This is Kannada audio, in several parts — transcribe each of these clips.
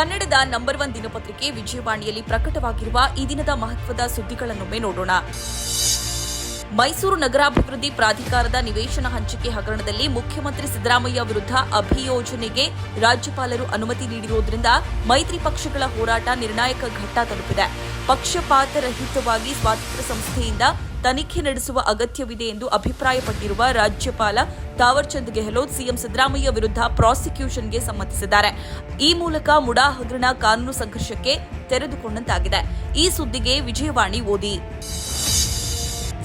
ಕನ್ನಡದ ನಂಬರ್ ಒನ್ ದಿನಪತ್ರಿಕೆ ವಿಜಯವಾಣಿಯಲ್ಲಿ ಪ್ರಕಟವಾಗಿರುವ ಈ ದಿನದ ಮಹತ್ವದ ಸುದ್ದಿಗಳನ್ನೊಮ್ಮೆ ನೋಡೋಣ. ಮೈಸೂರು ನಗರಾಭಿವೃದ್ಧಿ ಪ್ರಾಧಿಕಾರದ ನಿವೇಶನ ಹಂಚಿಕೆ ಹಗರಣದಲ್ಲಿ ಮುಖ್ಯಮಂತ್ರಿ ಸಿದ್ದರಾಮಯ್ಯ ವಿರುದ್ಧ ಅಭಿಯೋಜನೆಗೆ ರಾಜ್ಯಪಾಲರು ಅನುಮತಿ ನೀಡಿರುವುದರಿಂದ ಮೈತ್ರಿ ಪಕ್ಷಗಳ ಹೋರಾಟ ನಿರ್ಣಾಯಕ ಘಟ್ಟ ತಲುಪಿದೆ. ಪಕ್ಷಪಾತರಹಿತವಾಗಿ ಸ್ವಾತಂತ್ರ್ಯ ಸಂಸ್ಥೆಯಿಂದ ತನಿಖೆ ನಡೆಸುವ ಅಗತ್ಯವಿದೆ ಎಂದು ಅಭಿಪ್ರಾಯಪಟ್ಟಿರುವ ರಾಜ್ಯಪಾಲ ತಾವರ್ಚಂದ್ ಗೆಹ್ಲೋತ್ ಸಿಎಂ ಸಿದ್ದರಾಮಯ್ಯ ವಿರುದ್ಧ ಪ್ರಾಸಿಕ್ಯೂಷನ್ಗೆ ಸಮ್ಮತಿಸಿದ್ದಾರೆ. ಈ ಮೂಲಕ ಮುಡಾ ಹಗರಣ ಕಾನೂನು ಸಂಘರ್ಷಕ್ಕೆ ತೆರೆದುಕೊಂಡಂತಾಗಿದೆ. ಈ ಸುದ್ದಿಗೆ ವಿಜಯವಾಣಿ, ಓದಿ.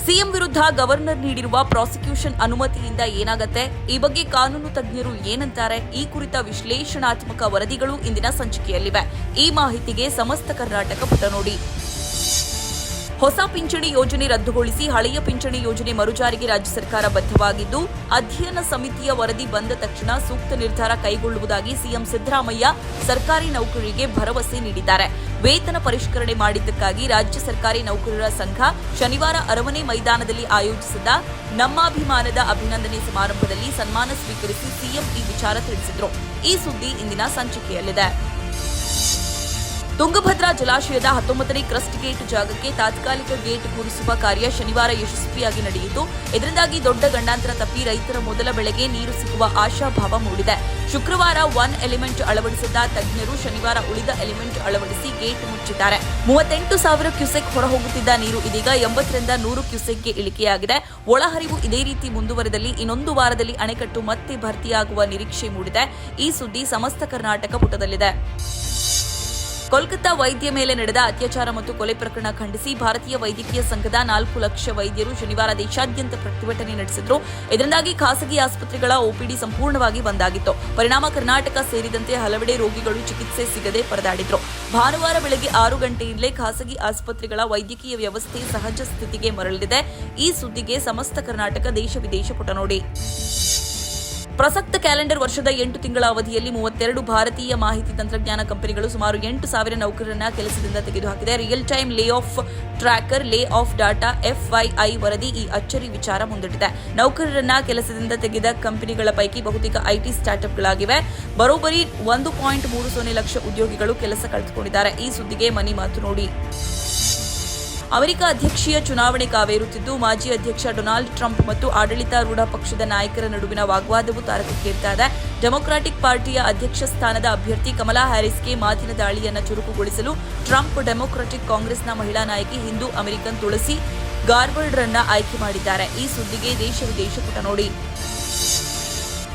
ಸಿಎಂ ವಿರುದ್ಧ ಗವರ್ನರ್ ನೀಡಿರುವ ಪ್ರಾಸಿಕ್ಯೂಷನ್ ಅನುಮತಿಯಿಂದ ಏನಾಗತ್ತೆ? ಈ ಬಗ್ಗೆ ಕಾನೂನು ತಜ್ಞರು ಏನಂತಾರೆ? ಈ ಕುರಿತ ವಿಶ್ಲೇಷಣಾತ್ಮಕ ವರದಿಗಳು ಇಂದಿನ ಸಂಚಿಕೆಯಲ್ಲಿವೆ. ಈ ಮಾಹಿತಿಗೆ ಸಮಸ್ತ ಕರ್ನಾಟಕ ಪುಟ ನೋಡಿ. ಹೊಸ ಪಿಂಚಣಿ ಯೋಜನೆ ರದ್ದುಗೊಳಿಸಿ ಹಳೆಯ ಪಿಂಚಣಿ ಯೋಜನೆ ಮರುಜಾರಿಗೆ ರಾಜ್ಯ ಸರ್ಕಾರ ಬದ್ಧವಾಗಿದ್ದು, ಅಧ್ಯಯನ ಸಮಿತಿಯ ವರದಿ ಬಂದ ತಕ್ಷಣ ಸೂಕ್ತ ನಿರ್ಧಾರ ಕೈಗೊಳ್ಳುವುದಾಗಿ ಸಿಎಂ ಸಿದ್ದರಾಮಯ್ಯ ಸರ್ಕಾರಿ ನೌಕರರಿಗೆ ಭರವಸೆ ನೀಡಿದ್ದಾರೆ. ವೇತನ ಪರಿಷ್ಕರಣೆ ಮಾಡಿದ್ದಕ್ಕಾಗಿ ರಾಜ್ಯ ಸರ್ಕಾರಿ ನೌಕರರ ಸಂಘ ಶನಿವಾರ ಅರಮನೆ ಮೈದಾನದಲ್ಲಿ ಆಯೋಜಿಸಿದ್ದ ನಮ್ಮಾಭಿಮಾನದ ಅಭಿನಂದನೆ ಸಮಾರಂಭದಲ್ಲಿ ಸನ್ಮಾನ ಸ್ವೀಕರಿಸಿ ಸಿಎಂ ಈ ವಿಚಾರ ತಿಳಿಸಿದರು. ಈ ಸುದ್ದಿ ಇಂದಿನ ಸಂಚಿಕೆಯಲ್ಲಿದೆ. ತುಂಗಭದ್ರಾ ಜಲಾಶಯದ ಹತ್ತೊಂಬತ್ತನೇ ಕ್ರಸ್ಟ್ ಗೇಟ್ ಜಾಗಕ್ಕೆ ತಾತ್ಕಾಲಿಕ ಗೇಟ್ ಕೂರಿಸುವ ಕಾರ್ಯ ಶನಿವಾರ ಯಶಸ್ವಿಯಾಗಿ ನಡೆಯಿತು. ಇದರಿಂದಾಗಿ ದೊಡ್ಡ ಗಂಡಾಂತರ ತಪ್ಪಿ ರೈತರ ಮೊದಲ ಬೆಳೆಗೆ ನೀರು ಸಿಗುವ ಆಶಾಭಾವ ಮೂಡಿದೆ. ಶುಕ್ರವಾರ ಒನ್ ಎಲಿಮೆಂಟ್ ಅಳವಡಿಸಿದ್ದ ತಜ್ಞರು ಶನಿವಾರ ಉಳಿದ ಎಲಿಮೆಂಟ್ ಅಳವಡಿಸಿ ಗೇಟ್ ಮುಚ್ಚಿದ್ದಾರೆ. ಮೂವತ್ತೆಂಟು ಸಾವಿರ ಕ್ಯೂಸೆಕ್ ಹೊರಹೋಗುತ್ತಿದ್ದ ನೀರು ಇದೀಗ ಎಂಬತ್ತರಿಂದ ನೂರು ಕ್ಯೂಸೆಕ್ಗೆ ಇಳಿಕೆಯಾಗಿದೆ. ಒಳಹರಿವು ಇದೇ ರೀತಿ ಮುಂದುವರೆದಲ್ಲಿ ಇನ್ನೊಂದು ವಾರದಲ್ಲಿ ಅಣೆಕಟ್ಟು ಮತ್ತೆ ಭರ್ತಿಯಾಗುವ ನಿರೀಕ್ಷೆ ಮೂಡಿದೆ. ಈ ಸುದ್ದಿ ಸಮಸ್ತ ಕರ್ನಾಟಕ ಪುಟದಲ್ಲಿದೆ. ಕೋಲ್ಕತ್ತಾ ವೈದ್ಯ ಮೇಲೆ ನಡೆದ ಅತ್ಯಾಚಾರ ಮತ್ತು ಕೊಲೆ ಪ್ರಕರಣ ಖಂಡಿಸಿ ಭಾರತೀಯ ವೈದ್ಯಕೀಯ ಸಂಘದ ನಾಲ್ಕು ಲಕ್ಷ ವೈದ್ಯರು ಶನಿವಾರ ದೇಶಾದ್ಯಂತ ಪ್ರತಿಭಟನೆ ನಡೆಸಿದ್ರು. ಇದರಿಂದಾಗಿ ಖಾಸಗಿ ಆಸ್ಪತ್ರೆಗಳ ಒಪಿಡಿ ಸಂಪೂರ್ಣವಾಗಿ ಬಂದಾಗಿತ್ತು. ಪರಿಣಾಮ ಕರ್ನಾಟಕ ಸೇರಿದಂತೆ ಹಲವೆಡೆ ರೋಗಿಗಳು ಚಿಕಿತ್ಸೆ ಸಿಗದೆ ಪರದಾಡಿದ್ರು. ಭಾನುವಾರ ಬೆಳಗ್ಗೆ ಆರು ಗಂಟೆಯಿಂದಲೇ ಖಾಸಗಿ ಆಸ್ಪತ್ರೆಗಳ ವೈದ್ಯಕೀಯ ವ್ಯವಸ್ಥೆ ಸಹಜ ಸ್ಥಿತಿಗೆ ಮರಳಿದೆ. ಈ ಸುದ್ದಿಗೆ ಸಮಸ್ತ ಕರ್ನಾಟಕ ದೇಶ ವಿದೇಶ ಪುಟ ನೋಡಿ ಪ್ರಸಕ್ತ ಕ್ಯಾಲೆಂಡರ್ ವರ್ಷದ ಎಂಟು ತಿಂಗಳ ಅವಧಿಯಲ್ಲಿ ಮೂವತ್ತೆರಡು ಭಾರತೀಯ ಮಾಹಿತಿ ತಂತ್ರಜ್ಞಾನ ಕಂಪನಿಗಳು ಸುಮಾರು ಎಂಟು ಸಾವಿರ ನೌಕರರನ್ನ ಕೆಲಸದಿಂದ ತೆಗೆದುಹಾಕಿದೆ. Real time layoff tracker layoff data FII ವರದಿ ಈ ಅಚ್ಚರಿ ವಿಚಾರ ಮುಂದಿಟ್ಟಿದೆ. ನೌಕರರನ್ನ ಕೆಲಸದಿಂದ ತೆಗೆದ ಕಂಪನಿಗಳ ಪೈಕಿ ಬಹುತೇಕ ಐಟಿ ಸ್ಟಾರ್ಟ್ಅಪ್ಗಳಾಗಿವೆ. ಬರೋಬ್ಬರಿ ಒಂದು ಪಾಯಿಂಟ್ ಮೂರು ಸೊನ್ನೆ ಲಕ್ಷ ಉದ್ಯೋಗಿಗಳು ಕೆಲಸ ಕಳೆದುಕೊಂಡಿದ್ದಾರೆ. ಈ ಸುದ್ದಿಗೆ ಮನಿ ಮಾತು ನೋಡಿ. ಅಮೆರಿಕ ಅಧ್ಯಕ್ಷೀಯ ಚುನಾವಣೆ ಕಾವೇರುತ್ತಿದ್ದು, ಮಾಜಿ ಅಧ್ಯಕ್ಷ ಡೊನಾಲ್ಡ್ ಟ್ರಂಪ್ ಮತ್ತು ಆಡಳಿತಾರೂಢ ಪಕ್ಷದ ನಾಯಕರ ನಡುವಿನ ವಾಗ್ವಾದವು ತಾರಕಕ್ಕೇರ್ತಾ ಇದೆ ಡೆಮೊಕ್ರಾಟಿಕ್ ಪಾರ್ಟಿಯ ಅಧ್ಯಕ್ಷ ಸ್ಥಾನದ ಅಭ್ಯರ್ಥಿ ಕಮಲಾ ಹ್ಯಾರಿಸ್ಗೆ ಮಾತಿನ ದಾಳಿಯನ್ನು ಚುರುಕುಗೊಳಿಸಲು ಟ್ರಂಪ್ ಡೆಮೊಕ್ರಾಟಿಕ್ ಕಾಂಗ್ರೆಸ್ನ ಮಹಿಳಾ ನಾಯಕಿ ಹಿಂದೂ ಅಮೆರಿಕನ್ ತುಳಸಿ ಗಾರ್ಬರ್ಡ್ರನ್ನ ಆಯ್ಕೆ ಮಾಡಿದ್ದಾರೆ. ಈ ಸುದ್ದಿಗೆ ದೇಶ ವಿದೇಶ ಪುಟ ನೋಡಿ.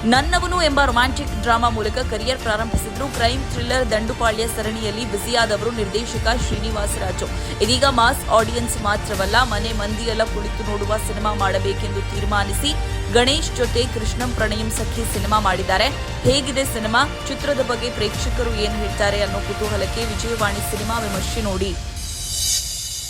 ನನ್ನವನು ಎಂಬ ರೊಮ್ಯಾಂಟಿಕ್ ಡ್ರಾಮಾ ಮೂಲಕ ಕರಿಯರ್ ಪ್ರಾರಂಭಿಸಿದ್ರು. ಕ್ರೈಮ್ ಥ್ರಿಲ್ಲರ್ ದಂಡುಪಾಳ್ಯ ಸರಣಿಯಲ್ಲಿ ಬ್ಯುಸಿಯಾದವರು ನಿರ್ದೇಶಕ ಶ್ರೀನಿವಾಸ ರಾಜು. ಇದೀಗ ಮಾಸ್ ಆಡಿಯನ್ಸ್ ಮಾತ್ರವಲ್ಲ, ಮನೆ ಮಂದಿಯೆಲ್ಲ ಕುಳಿತು ನೋಡುವ ಸಿನಿಮಾ ಮಾಡಬೇಕೆಂದು ತೀರ್ಮಾನಿಸಿ ಗಣೇಶ್ ಜೊತೆ ಕೃಷ್ಣಂ ಪ್ರಣಯಂ ಸಖಿ ಸಿನಿಮಾ ಮಾಡಿದ್ದಾರೆ. ಹೇಗಿದೆ ಸಿನಿಮಾ? ಚಿತ್ರದ ಬಗ್ಗೆ ಪ್ರೇಕ್ಷಕರು ಏನು ಹೇಳ್ತಾರೆ ಅನ್ನೋ ಕುತೂಹಲಕ್ಕೆ ವಿಜಯವಾಣಿ ಸಿನಿಮಾ ವಿಮರ್ಶೆ ನೋಡಿ.